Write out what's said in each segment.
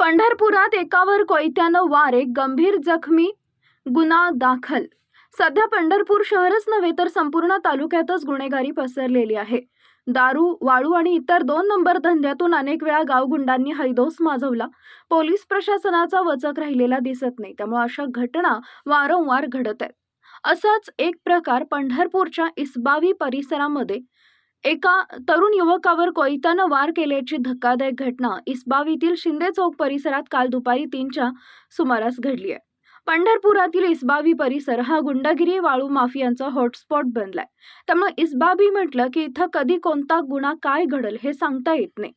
पंढरपुरात एकावर कोयत्यानं वार एक गंभीर जखमी गुन्हा दाखल. सध्या पंढरपूर शहरच नव्हे तर संपूर्ण तालुक्यातच गुन्हेगारी पसरलेली आहे. दारू वाळू आणि इतर दोन नंबर धंद्यातून अनेक वेळा गावगुंडांनी हैदोस माजवला. पोलीस प्रशासनाचा वचक राहिलेला दिसत नाही त्यामुळे अशा घटना वारंवार घडत आहेत. असाच एक प्रकार पंढरपूरच्या इस्बावी परिसरामध्ये एका तरुण युवकावर कोयतानं वार केल्याची धक्कादायक घटना इस्बावीतील शिंदे चौक परिसरात काल दुपारी तीनच्या सुमारास घडली आहे. पंढरपुरातील इस्बावी परिसर हा गुंडगिरी वाळू माफियांचा हॉटस्पॉट बनलाय. त्यामुळे इस्बाबी म्हटलं की इथं कधी कोणता गुन्हा काय घडल हे सांगता येत नाही.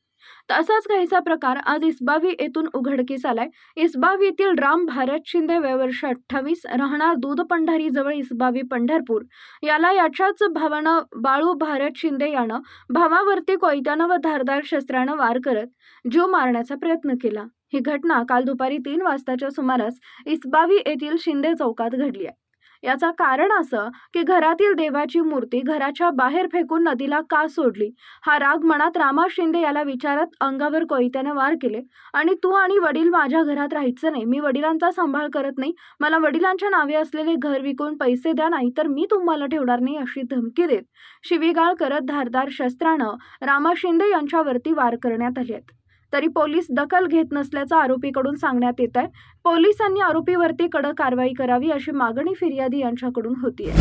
तसाच काहीसा प्रकार आज इस्बावी येथून उघडकीस आलाय. इस्बावीतील राम भारत शिंदे वयवर्ष अठ्ठावीस राहणार दूध पंढारी जवळ इस्बावी पंढरपूर. याला याच्याच भावानं बाळू भारत शिंदे यानं भावावरती कोयत्यानं व धारदार शस्त्रानं वार करत जीव मारण्याचा प्रयत्न केला. ही घटना काल दुपारी तीन वाजताच्या सुमारास इस्बावी येथील शिंदे चौकात घडली आहे. याचा कारण असं की घरातील देवाची मूर्ती घराच्या बाहेर फेकून नदीला का सोडली? हा राग मनात रामा शिंदे याला विचारत अंगावर कोयत्याने वार केले. आणि तू आणि वडील माझ्या घरात राहायचं नाही. मी वडिलांचा सांभाळ करत नाही. मला वडिलांच्या नावे असलेले घर विकून पैसे द्या नाही तर मी तुम्हाला ठेवणार नाही अशी धमकी देत शिवीगाळ करत धारदार शस्त्रानं रामा शिंदे यांच्यावरती वार करण्यात आले आहेत तरी पोलीस दखल घेत नसल्याचं आरोपीकडून सांगण्यात येत आहे पोलिसांनी आरोपीवरती कडक कारवाई करावी अशी मागणी फिर्यादी यांच्याकडून होतीये.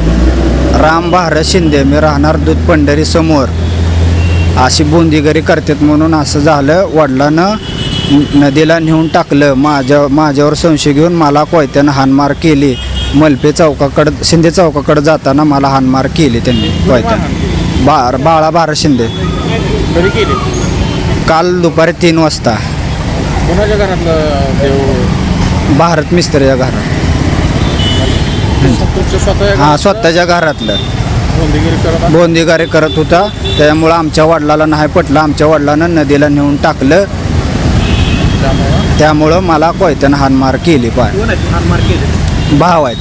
राम भारत शिंदे मी राहणार दूध पंढरी समोर. अशी बोंदिगरी करतात म्हणून असं झालं. वडिलानं नदीला नेऊन टाकलं. माझ्या माझ्यावर संशय घेऊन मला कोयत्यानं हानमार केली. मलपे चौकाकडं शिंदे चौकाकडं जाताना मला हानमार केली त्यांनी कोयत्यानं. बा बाळा भारत शिंदे. केली दुपारी तीन वाजता. कोणाच्या घरातलं देव? भारत मिस्त्रीच्या घरात. तुमच्या स्वतः हां स्वतःच्या घरातलं. बंदगिरी करत बोंदिगारी करत होता. त्यामुळं आमच्या वडिलाला नाही पटलं. आमच्या वडिलानं नदीला नेऊन टाकलं. त्यामुळं? त्यामुळं मला कोयत्यानं हानमार केली पाय. भाव आहेत.